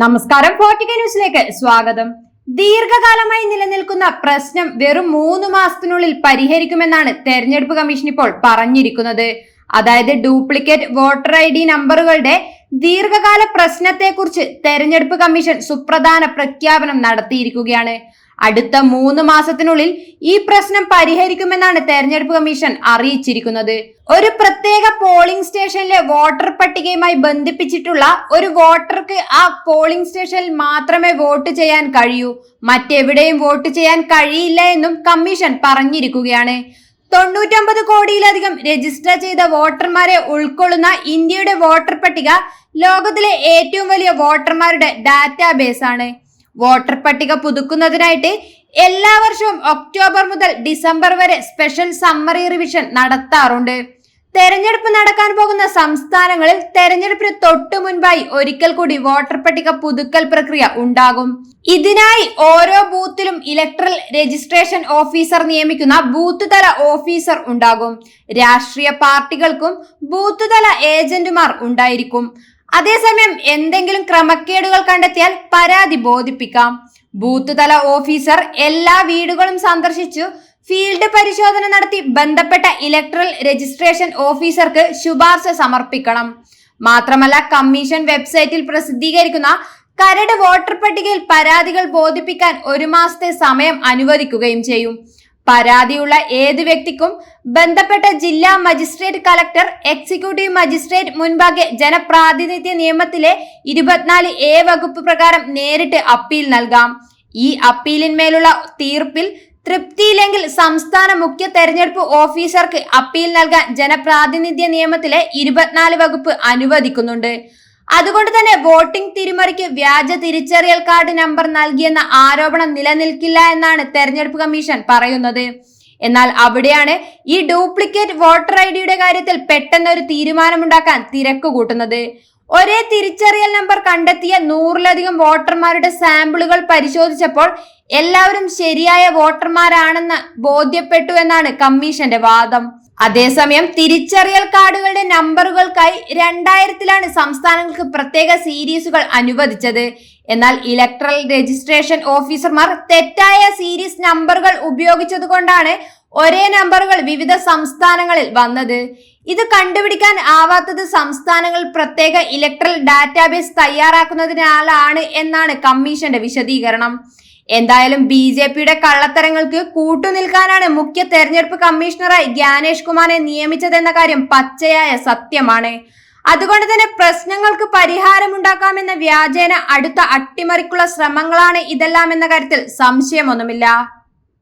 നമസ്കാരം ഫോർട്ടിക്ക ന്യൂസിലേക്ക് സ്വാഗതം. ദീർഘകാലമായി നിലനിൽക്കുന്ന പ്രശ്നം വെറും മൂന്ന് മാസത്തിനുള്ളിൽ പരിഹരിക്കുമെന്നാണ് തെരഞ്ഞെടുപ്പ് കമ്മീഷൻ ഇപ്പോൾ പറഞ്ഞിരിക്കുന്നത്. അതായത് ഡ്യൂപ്ലിക്കേറ്റ് വോട്ടർ ഐ ഡി നമ്പറുകളുടെ ദീർഘകാല പ്രശ്നത്തെക്കുറിച്ച് തെരഞ്ഞെടുപ്പ് കമ്മീഷൻ സുപ്രധാന പ്രഖ്യാപനം നടത്തിയിരിക്കുകയാണ്. അടുത്ത മൂന്ന് മാസത്തിനുള്ളിൽ ഈ പ്രശ്നം പരിഹരിക്കുമെന്നാണ് തെരഞ്ഞെടുപ്പ് കമ്മീഷൻ അറിയിച്ചിരിക്കുന്നത്. ഒരു പ്രത്യേക പോളിംഗ് സ്റ്റേഷനിലെ വോട്ടർ പട്ടികയുമായി ബന്ധിപ്പിച്ചിട്ടുള്ള ഒരു വോട്ടർക്ക് ആ പോളിംഗ് സ്റ്റേഷനിൽ മാത്രമേ വോട്ട് ചെയ്യാൻ കഴിയൂ. മറ്റെവിടെയും വോട്ട് ചെയ്യാൻ കഴിയില്ല എന്നും കമ്മീഷൻ പറഞ്ഞിരിക്കുകയാണ്. തൊണ്ണൂറ്റൊമ്പത് കോടിയിലധികം രജിസ്റ്റർ ചെയ്ത വോട്ടർമാരെ ഉൾക്കൊള്ളുന്ന ഇന്ത്യയുടെ വോട്ടർ പട്ടിക ലോകത്തിലെ ഏറ്റവും വലിയ വോട്ടർമാരുടെ ഡാറ്റാബേസ് ആണ് വോട്ടർ പട്ടിക പുതുക്കുന്നതിനായിട്ട് എല്ലാ വർഷവും ഒക്ടോബർ മുതൽ ഡിസംബർ വരെ സ്പെഷ്യൽ സമ്മറി റിവിഷൻ നടത്താറുണ്ട്. തെരഞ്ഞെടുപ്പ് നടക്കാൻ പോകുന്ന സംസ്ഥാനങ്ങളിൽ തെരഞ്ഞെടുപ്പിന് തൊട്ടു മുൻപായി ഒരിക്കൽ കൂടി വോട്ടർ പട്ടിക പുതുക്കൽ പ്രക്രിയ ഉണ്ടാകും. ഇതിനായി ഓരോ ബൂത്തിലും ഇലക്ട്രൽ രജിസ്ട്രേഷൻ ഓഫീസർ നിയമിക്കുന്ന ബൂത്ത് തല ഓഫീസർ ഉണ്ടാകും. രാഷ്ട്രീയ പാർട്ടികൾക്കും ബൂത്ത് തല ഏജന്റുമാർ ഉണ്ടായിരിക്കും. അതേസമയം എന്തെങ്കിലും ക്രമക്കേടുകൾ കണ്ടെത്തിയാൽ പരാതി ബോധിപ്പിക്കാം. ബൂത്ത് തല ഓഫീസർ എല്ലാ വീടുകളും സന്ദർശിച്ചു. ഫീൽഡ് പരിശോധന നടത്തി ബന്ധപ്പെട്ട ഇലക്ട്രൽ രജിസ്ട്രേഷൻ ഓഫീസർക്ക് ശുപാർശ സമർപ്പിക്കണം. മാത്രമല്ല കമ്മീഷൻ വെബ്സൈറ്റിൽ പ്രസിദ്ധീകരിക്കുന്ന കരട് വോട്ടർ പട്ടികയിൽ പരാതികൾ ബോധിപ്പിക്കാൻ ഒരു മാസത്തെ സമയം അനുവദിക്കുകയും ചെയ്യും. പരാതിയുള്ള ഏത് വ്യക്തിക്കും ബന്ധപ്പെട്ട ജില്ലാ മജിസ്ട്രേറ്റ് കലക്ടർ എക്സിക്യൂട്ടീവ് മജിസ്ട്രേറ്റ് മുൻപാകെ ജനപ്രാതിനിധ്യ നിയമത്തിലെ ഇരുപത്തിനാല് എ വകുപ്പ് പ്രകാരം നേരിട്ട് അപ്പീൽ നൽകാം. ഈ അപ്പീലിന്മേലുള്ള തീർപ്പിൽ തൃപ്തിയില്ലെങ്കിൽ സംസ്ഥാന മുഖ്യ തെരഞ്ഞെടുപ്പ് ഓഫീസർക്ക് അപ്പീൽ നൽകാൻ ജനപ്രാതിനിധ്യ നിയമത്തിലെ ഇരുപത്തിനാല് വകുപ്പ് അനുവദിക്കുന്നുണ്ട്. അതുകൊണ്ട് തന്നെ വോട്ടിംഗ് തിരിമറിക്ക് വ്യാജ തിരിച്ചറിയൽ കാർഡ് നമ്പർ നൽകിയെന്ന ആരോപണം നിലനിൽക്കില്ല എന്നാണ് തെരഞ്ഞെടുപ്പ് കമ്മീഷൻ പറയുന്നത്. എന്നാൽ അവിടെയാണ് ഈ ഡ്യൂപ്ലിക്കേറ്റ് വോട്ടർ ഐ ഡിയുടെ കാര്യത്തിൽ പെട്ടെന്ന് ഒരു തീരുമാനമുണ്ടാക്കാൻ തിരക്ക് കൂട്ടുന്നത്. ഒരേ തിരിച്ചറിയൽ നമ്പർ കണ്ടെത്തിയ നൂറിലധികം വോട്ടർമാരുടെ സാമ്പിളുകൾ പരിശോധിച്ചപ്പോൾ എല്ലാവരും ശരിയായ വോട്ടർമാരാണെന്ന് ബോധ്യപ്പെട്ടു എന്നാണ് കമ്മീഷന്റെ വാദം. അതേസമയം തിരിച്ചറിയൽ കാർഡുകളുടെ നമ്പറുകൾക്കായി രണ്ടായിരത്തിലാണ് സംസ്ഥാനങ്ങൾക്ക് പ്രത്യേക സീരീസുകൾ അനുവദിച്ചത്. എന്നാൽ ഇലക്ട്രൽ രജിസ്ട്രേഷൻ ഓഫീസർമാർ തെറ്റായ സീരീസ് നമ്പറുകൾ ഉപയോഗിച്ചതുകൊണ്ടാണ് ഒരേ നമ്പറുകൾ വിവിധ സംസ്ഥാനങ്ങളിൽ വന്നത്. ഇത് കണ്ടുപിടിക്കാൻ ആവാത്തത് സംസ്ഥാനങ്ങൾ പ്രത്യേക ഇലക്ട്രൽ ഡാറ്റാബേസ് തയ്യാറാക്കുന്നതിനാലാണ് എന്നാണ് കമ്മീഷന്റെ വിശദീകരണം. എന്തായാലും ബി ജെ പിയുടെ കള്ളത്തരങ്ങൾക്ക് കൂട്ടുനിൽക്കാനാണ് മുഖ്യ തെരഞ്ഞെടുപ്പ് കമ്മീഷണറായി ജ്ഞാനേഷ് കുമാറിനെ നിയമിച്ചതെന്ന കാര്യം പച്ചയായ സത്യമാണ്. അതുകൊണ്ട് തന്നെ പ്രശ്നങ്ങൾക്ക് പരിഹാരമുണ്ടാക്കാമെന്ന വ്യാജേന അടുത്ത അട്ടിമറിക്കുള്ള ശ്രമങ്ങളാണ് ഇതെല്ലാം എന്ന കാര്യത്തിൽ സംശയമൊന്നുമില്ല.